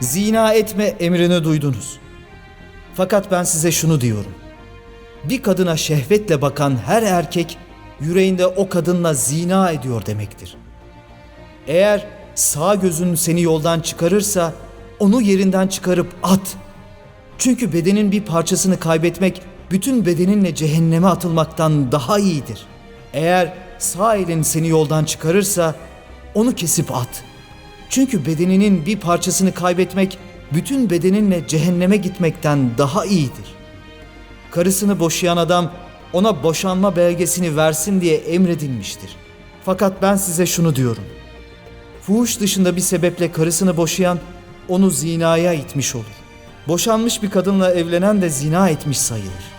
Zina etme emrini duydunuz. Fakat ben size şunu diyorum. Bir kadına şehvetle bakan her erkek yüreğinde o kadınla zina ediyor demektir. Eğer sağ gözün seni yoldan çıkarırsa onu yerinden çıkarıp at. Çünkü bedenin bir parçasını kaybetmek bütün bedeninle cehenneme atılmaktan daha iyidir. Eğer sağ elin seni yoldan çıkarırsa onu kesip at. Çünkü bedeninin bir parçasını kaybetmek bütün bedeninle cehenneme gitmekten daha iyidir. Karısını boşayan adam ona boşanma belgesini versin diye emredilmiştir. Fakat ben size şunu diyorum. Fuhuş dışında bir sebeple karısını boşayan onu zinaya itmiş olur. Boşanmış bir kadınla evlenen de zina etmiş sayılır.